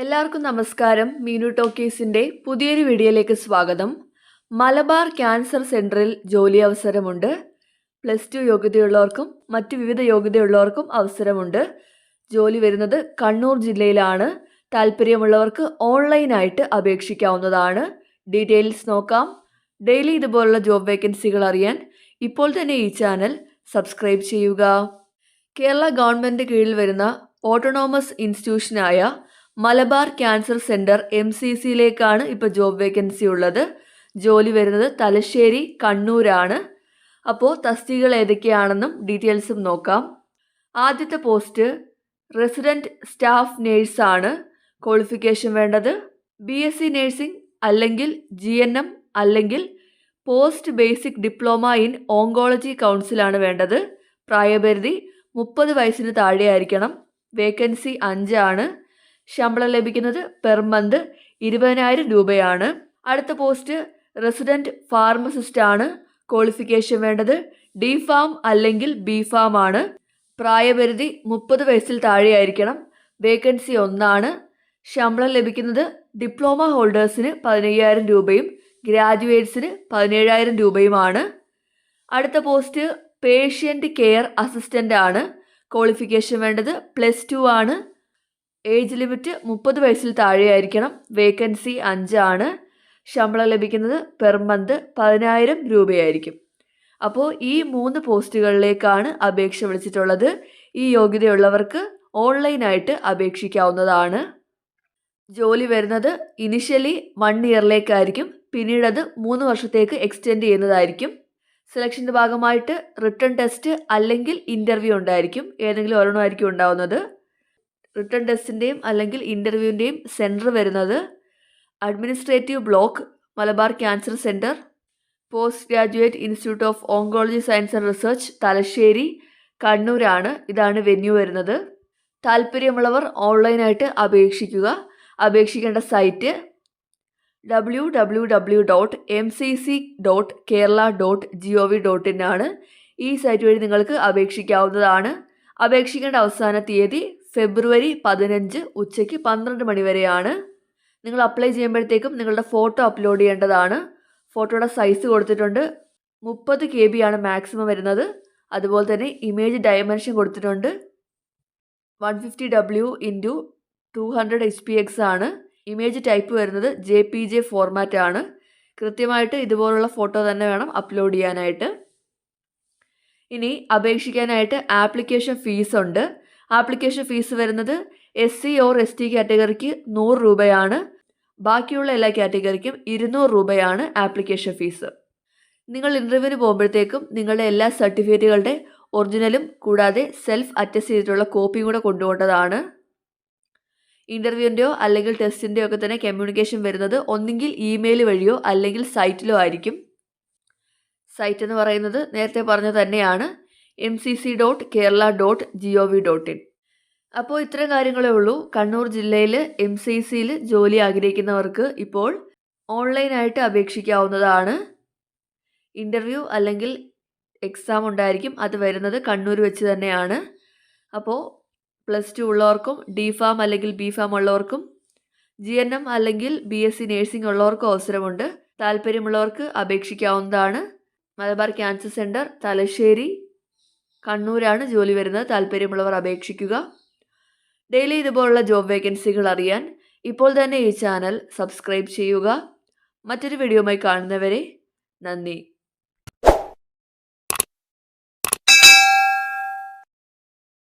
എല്ലാവർക്കും നമസ്കാരം. മീനു ടോക്കീസിന്റെ പുതിയൊരു വീഡിയോയിലേക്ക് സ്വാഗതം. മലബാർ ക്യാൻസർ സെന്ററിൽ ജോലി അവസരമുണ്ട്. പ്ലസ് ടു യോഗ്യതയുള്ളവർക്കും മറ്റ് വിവിധ യോഗ്യതയുള്ളവർക്കും അവസരമുണ്ട്. ജോലി വരുന്നത് കണ്ണൂർ ജില്ലയിലാണ്. താല്പര്യമുള്ളവർക്ക് ഓൺലൈനായിട്ട് അപേക്ഷിക്കാവുന്നതാണ്. ഡീറ്റെയിൽസ് നോക്കാം. ഡെയിലി ഇതുപോലുള്ള ജോബ് വേക്കൻസികൾ അറിയാൻ ഇപ്പോൾ തന്നെ ഈ ചാനൽ സബ്സ്ക്രൈബ് ചെയ്യുക. കേരള ഗവൺമെന്റ് കീഴിൽ വരുന്ന autonomous ഇൻസ്റ്റിറ്റ്യൂഷനായ Malabar cancer centre M C സിയിലേക്കാണ് ഇപ്പോൾ ജോബ് വേക്കൻസി ഉള്ളത്. ജോലി വരുന്നത് തലശ്ശേരി കണ്ണൂരാണ്. അപ്പോൾ തസ്തികൾ ഏതൊക്കെയാണെന്നും ഡീറ്റെയിൽസും നോക്കാം. ആദ്യത്തെ പോസ്റ്റ് റെസിഡന്റ് സ്റ്റാഫ് നേഴ്സാണ് ക്വാളിഫിക്കേഷൻ വേണ്ടത്. ബി എസ് സി നേഴ്സിംഗ് അല്ലെങ്കിൽ ജി എൻ എം അല്ലെങ്കിൽ post basic diploma in oncology കൗൺസിലാണ് വേണ്ടത്. പ്രായപരിധി മുപ്പത് വയസ്സിന് താഴെയായിരിക്കണം. വേക്കൻസി അഞ്ചാണ്. ശമ്പളം ലഭിക്കുന്നത് പെർ മന്ത് ഇരുപതിനായിരം രൂപയാണ്. അടുത്ത പോസ്റ്റ് റെസിഡന്റ് ഫാർമസിസ്റ്റ് ആണ്. ക്വാളിഫിക്കേഷൻ വേണ്ടത് ഡി ഫാം അല്ലെങ്കിൽ ബി ഫാം ആണ്. പ്രായപരിധി മുപ്പത് വയസ്സിൽ താഴെയായിരിക്കണം. വേക്കൻസി ഒന്നാണ്. ശമ്പളം ലഭിക്കുന്നത് ഡിപ്ലോമ ഹോൾഡേഴ്സിന് പതിനയ്യായിരം രൂപയും ഗ്രാജുവേറ്റ്സിന് പതിനേഴായിരം രൂപയുമാണ്. അടുത്ത പോസ്റ്റ് പേഷ്യന്റ് കെയർ അസിസ്റ്റന്റ് ആണ്. ക്വാളിഫിക്കേഷൻ വേണ്ടത് പ്ലസ് ടു ആണ്. ഏജ് ലിമിറ്റ് മുപ്പത് വയസ്സിൽ താഴെയായിരിക്കണം. വേക്കൻസി അഞ്ചാണ്. ശമ്പളം ലഭിക്കുന്നത് പെർ മന്ത് പതിനായിരം രൂപയായിരിക്കും. അപ്പോൾ ഈ മൂന്ന് പോസ്റ്റുകളിലേക്കാണ് അപേക്ഷ വിളിച്ചിട്ടുള്ളത്. ഈ യോഗ്യതയുള്ളവർക്ക് ഓൺലൈനായിട്ട് അപേക്ഷിക്കാവുന്നതാണ്. ജോലി വരുന്നത് ഇനിഷ്യലി വൺ ഇയറിലേക്കായിരിക്കും. പിന്നീട് അത് മൂന്ന് വർഷത്തേക്ക് എക്സ്റ്റെൻഡ് ചെയ്യുന്നതായിരിക്കും. സെലക്ഷന്റെ ഭാഗമായിട്ട് റിട്ടേൺ ടെസ്റ്റ് അല്ലെങ്കിൽ ഇന്റർവ്യൂ ഉണ്ടായിരിക്കും. ഏതെങ്കിലും ഒരെണ്ണമായിരിക്കും ഉണ്ടാവുന്നത്. റിട്ടേൺ ടെസ്റ്റിന്റെയും അല്ലെങ്കിൽ ഇന്റർവ്യൂവിന്റെയും സെന്റർ വരുന്നത് administrative block Malabar cancer centre post graduate institute of oncology science and research Thalassery കണ്ണൂരാണ് ഇതാണ് വെന്യൂ വരുന്നത്. താല്പര്യമുള്ളവർ ഓൺലൈനായിട്ട് അപേക്ഷിക്കുക. അപേക്ഷിക്കേണ്ട site W W W dot M C C dot Kerala dot G O V dot in ആണ്. ഈ site വഴി നിങ്ങൾക്ക് അപേക്ഷിക്കാവുന്നതാണ്. അപേക്ഷിക്കേണ്ട അവസാന തീയതി ഫെബ്രുവരി പതിനഞ്ച് ഉച്ചയ്ക്ക് പന്ത്രണ്ട് മണി വരെയാണ് നിങ്ങൾ അപ്ലൈ ചെയ്യുമ്പോഴത്തേക്കും നിങ്ങളുടെ ഫോട്ടോ അപ്ലോഡ് ചെയ്യേണ്ടതാണ്. ഫോട്ടോയുടെ സൈസ് കൊടുത്തിട്ടുണ്ട്. മുപ്പത് കെ ബി ആണ് മാക്സിമം വരുന്നത്. അതുപോലെ തന്നെ ഇമേജ് ഡയമെൻഷൻ കൊടുത്തിട്ടുണ്ട്. One fifty W into two hundred H P X ആണ്. ഇമേജ് ടൈപ്പ് വരുന്നത് ജെ പി ജെ ഫോർമാറ്റ് ആണ്. കൃത്യമായിട്ട് ഇതുപോലുള്ള ഫോട്ടോ തന്നെ വേണം അപ്ലോഡ് ചെയ്യാനായിട്ട്. ഇനി അപേക്ഷിക്കാനായിട്ട് ആപ്ലിക്കേഷൻ ഫീസ് ഉണ്ട്. ആപ്ലിക്കേഷൻ ഫീസ് വരുന്നത് S C or S T കാറ്റഗറിക്ക് നൂറ് രൂപയാണ്. ബാക്കിയുള്ള എല്ലാ കാറ്റഗറിക്കും ഇരുന്നൂറ് രൂപയാണ് ആപ്ലിക്കേഷൻ ഫീസ്. നിങ്ങൾ ഇന്റർവ്യൂവിന് പോകുമ്പോഴത്തേക്കും നിങ്ങളുടെ എല്ലാ സർട്ടിഫിക്കറ്റുകളുടെ ഒറിജിനലും കൂടാതെ സെൽഫ് അറ്റസ്റ്റ് ചെയ്തിട്ടുള്ള കോപ്പിയും കൂടെ കൊണ്ടുപോകേണ്ടതാണ്. ഇന്റർവ്യൂവിന്റെയോ അല്ലെങ്കിൽ ടെസ്റ്റിന്റെയോ ഒക്കെ തന്നെ കമ്മ്യൂണിക്കേഷൻ വരുന്നത് ഒന്നുകിൽ ഇമെയിൽ വഴിയോ അല്ലെങ്കിൽ സൈറ്റിലോ ആയിരിക്കും. സൈറ്റ് എന്ന് പറയുന്നത് നേരത്തെ പറഞ്ഞ തന്നെയാണ്. M C C dot Kerala dot G O V dot in അപ്പോൾ ഇത്രയും കാര്യങ്ങളേ ഉള്ളൂ. കണ്ണൂർ ജില്ലയിൽ എം സി സിയിൽ ജോലി ആഗ്രഹിക്കുന്നവർക്ക് ഇപ്പോൾ ഓൺലൈനായിട്ട് അപേക്ഷിക്കാവുന്നതാണ്. ഇന്റർവ്യൂ അല്ലെങ്കിൽ എക്സാം ഉണ്ടായിരിക്കും. അത് വരുന്നത് കണ്ണൂർ വെച്ച് തന്നെയാണ്. അപ്പോൾ പ്ലസ് ടു ഉള്ളവർക്കും ഡി ഫാം അല്ലെങ്കിൽ ബി ഫാം ഉള്ളവർക്കും ജി എൻ എം അല്ലെങ്കിൽ ബി എസ് സി നേഴ്സിംഗ് ഉള്ളവർക്കും അവസരമുണ്ട്. താല്പര്യമുള്ളവർക്ക് അപേക്ഷിക്കാവുന്നതാണ്. മലബാർ ക്യാൻസർ സെന്റർ തലശ്ശേരി കണ്ണൂരാണ് ജോലി വരുന്നത്. താല്പര്യമുള്ളവർ അപേക്ഷിക്കുക. ഡെയിലി ഇതുപോലുള്ള ജോബ് വേക്കൻസികൾ അറിയാൻ ഇപ്പോൾ തന്നെ ഈ ചാനൽ സബ്സ്ക്രൈബ് ചെയ്യുക. മറ്റൊരു വീഡിയോയുമായി കാണുന്നവരെ നന്ദി.